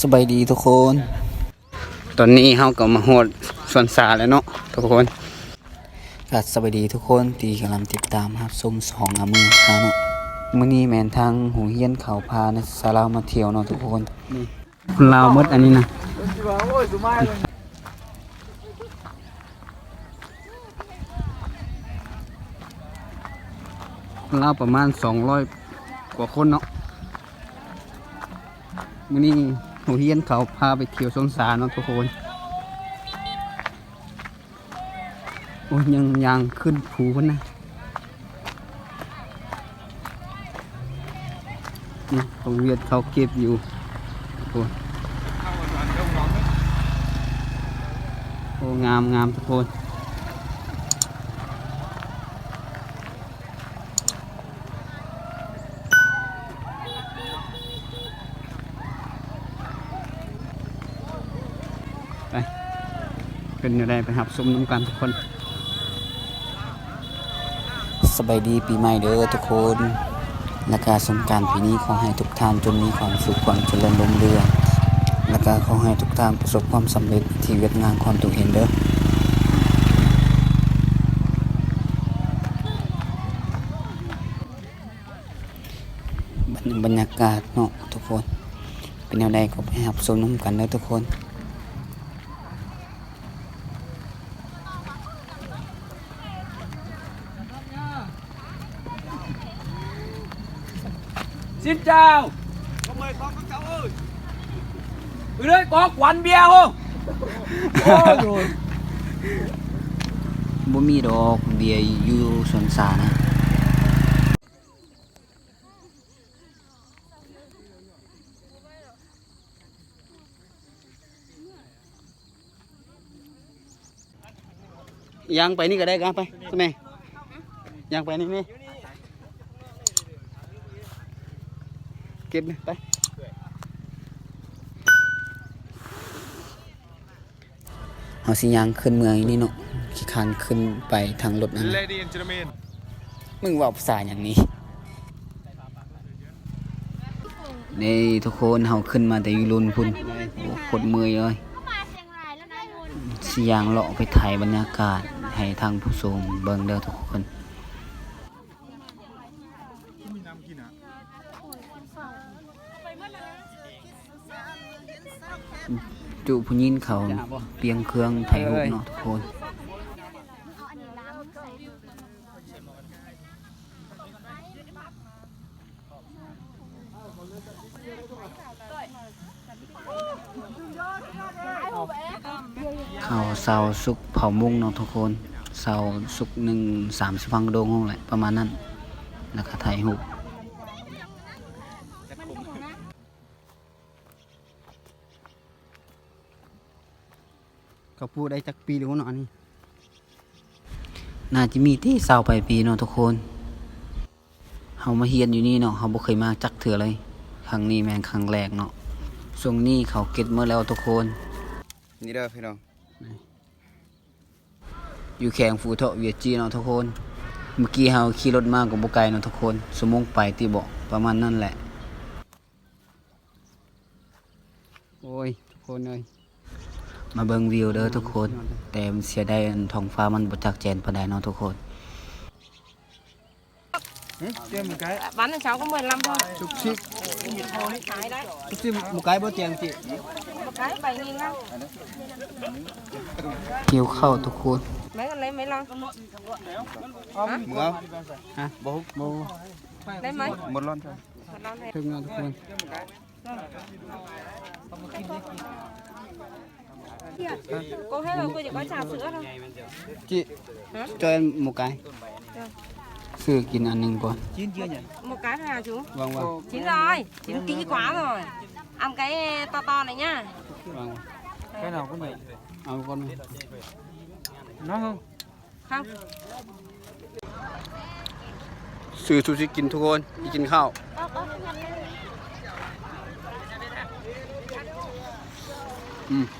สบายดีทุกคน ตอนนี้เฮาก็มาโหดสวนสาแล้วเนาะทุกคนก็สบายดีทุกคนที่กำลังติดตามรับชมสองอามือคาเนาะมื้อนี้แม่นทางหูเฮียนเขาพาในสารามาเที่ยวเนาะทุกคนคนลาวหมดอันนี้นะคนลาวประมาณ200กว่าคนเนาะมื้อนี้ หูเฮียนเขาพาไปเที่ยวสวนสาเนาะทุกคน โอ้ยยังยังขึ้นภูพุ่นนะนี่เขาเวียดเขาเก็บอยู่โอ้ยโอ้งามงามทุกคน เป็นอะไรไปหับซุ้มน้ำกันทุกคน สบายดีปีใหม่เด้อทุกคนและการสงการปีนี้ขอให้ทุกท่านจนมีความสุขความเจริญรุ่งเรืองและก็ขอให้ทุกท่านประสบความสำเร็จที่เวียดงานความตัวเห็นเด้อบรรยากาศเนาะทุกคน เป็นแนวใดก็ไปหับชมน้ำกันเด้อทุกคน Xin chào Có mời con các cháu ơi Ừ đấy có quán bia không Ôi rồi บ่มีดอกเบียร์อยู่สวนสานะยางไปนี่ก็ได้ครับไปใช่ไหมยางไปนี่นี่ เก็บนี่ไปเฮาสิย่างขึ้นเมืองอีนี่เนาะขี้คร้านขึ้นไปทางรถนั่นน่ะ Lady and gentlemen มึงเว่าภาษาอย่างนี้ นี่ทุกคนเฮาขึ้นมาแต่อยู่ลุนพุ่นโอ้โคตรเมื่อยเลยมาเชียงรายแล้วนายมนสิย่างเลาะไปถ่ายบรรยากาศให้ทางผู้ชมเบิ่งเด้อทุกคน จุผู้หญิงเขาเปียงเครื่องถ่ายรูปเนาะทุกคนเอาอันนี้ล้างใส่ข้าวเสาสุกเผามุ้งเนาะทุกคนเสาสุกหนึ่งสามสิบพังโดงห้องแหละประมาณนั้นแล้วก็ถ่ายรูป เขาพูดได้จักปีหรือว่าเนาะอันนี้น่าจะมีที่เสาไปลายปีเนาะทุกคนเฮามาเฮียนอยู่นี่เนาะเฮาบ่เคยมาจักเถื่อเลยครั้งนี้แม่งครั้งแรกเนาะช่วงนี้เขาเก็ตเมื่อแล้วทุกคน นี่เด้อพี่น้อง อยู่แข่งฟูเถาะเวียดจีเนาะทุกคน เมื่อกี้เฮาขี่รถมากับบ่ไกลเนาะทุกคน สมงไปที่บอกประมาณนั้นแหละ โอ้ย ทุกคนเลย มาเบิ่งวิวเด้อทุกคน แต่มันเสียดายอันท้องฟ้ามันบ่จักแจ้งปานใดเนาะทุกคน bán cho cháu có 15 thôi จุกชิก cái đấy จุกชิกหมูไก่บ่เตียงจิ một cái 7 nghìn lắm เกี่ยวข้าวทุกคน mấy con lấy mấy lon หมูเอาฮะบ่บ่ lấy mấy หมดร้อนใช่ một lon này ถึงเนาะทุกคน cô hết rồi cô chỉ có trà sữa thôi จิจอยหมูไก่ซื้อกินอันหนึงก่อน một cái thôi à chú วางวาง chín rồi chín kỹ quá rồi ăn cái to to này nhá วาง Cái nào cũng vậy เอาก่อนไหม Nói không không ซื้อซูชิกินทุกคนไ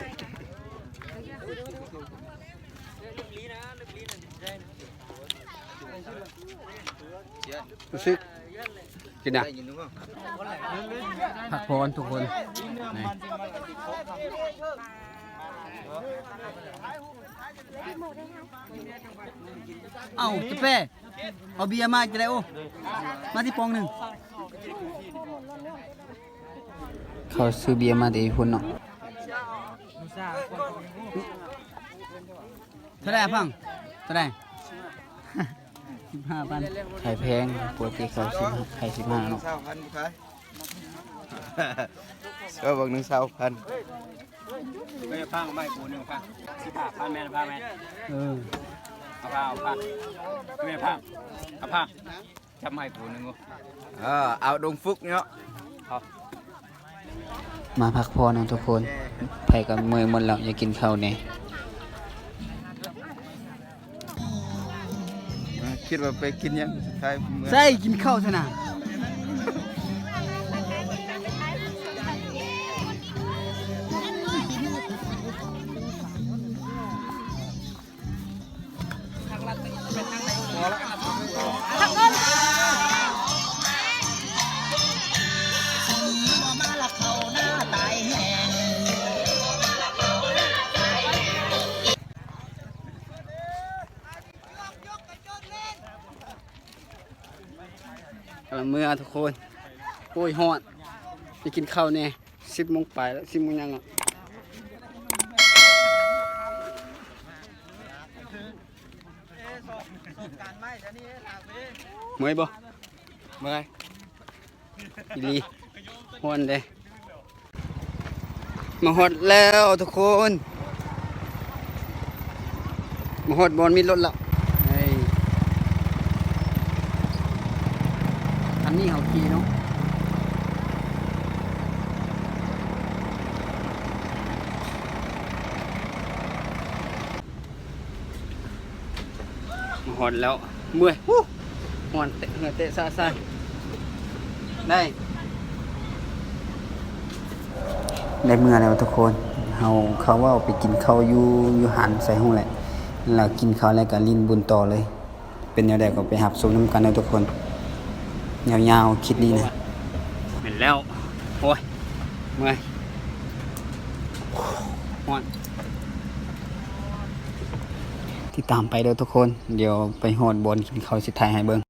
มบ่ห้าสิบห้าเจ็ดพันเจ็ดพันเจ็ดพันดงรู้สึกกินอะได้ยินหรือเปล่าพักผ่อนทุกคนนี่เอ้าจะเป้เอาเบียร์มาจะได้โอ้มาที่ปองหนึ่งเขาซื้อเบียร์มาแต่พุ่นเนาะ เท่าไหร่อะพังเท่าไหร่สิบห้าพันไข่แพงปกติเขาสิบห้าไข่สิบห้าเนาะเศร้าพันบุคายเออบอกหนึ่งเศร้าพันไม่พังไม่กูหนึ่งพังสิผ้าพันแม่พังแม่เออเอาผ้าเอาผ้าไม่พังเอาผ้าจับไม่กูหนึ่งเออเอาดงฟุกเนาะ มาพักผ่อนเนาะทุกคนไผกับเมื่อยหมดแล้วอยากกินข้าวเนี่ยคิดว่าไปกินยังสุดท้ายเมื่อใส่กินข้าวซะนะ กำลังเมื่อทุกคน โอ้ยฮอดไปกินข้าวเนี่ยสิบโมงไปแล้วสิบโมงยังอะเมื่อยบ่เมื่อไงอีลีฮอนเลยมาฮอดแล้วทุกคน มาฮอดบอลมีรถแล้วเฮ้ยคั นนี้เขาขี่เนาะหอนแล้วเมื่อยหอนเตะเหงื่อเตะซาซาได้ได้เมื่อแล้วทุกคนเฮาเขาว่าไปกินข้าวอยู่อยู่หันใส่ห้องแหละแล้วกินข้าวแล้วก็ลินบุญต่อเลย เป็นแนวใดก็ไปหับสูน้ำกันเลยทุกคน ยาวๆ คิดนี้นะเห็นแล้ว โอ้ยเมื่อยหอนที่ตามไปเด้อทุกคน เดี๋ยวไปโหดบอลกินข้าวสิทายให้เบิ่ง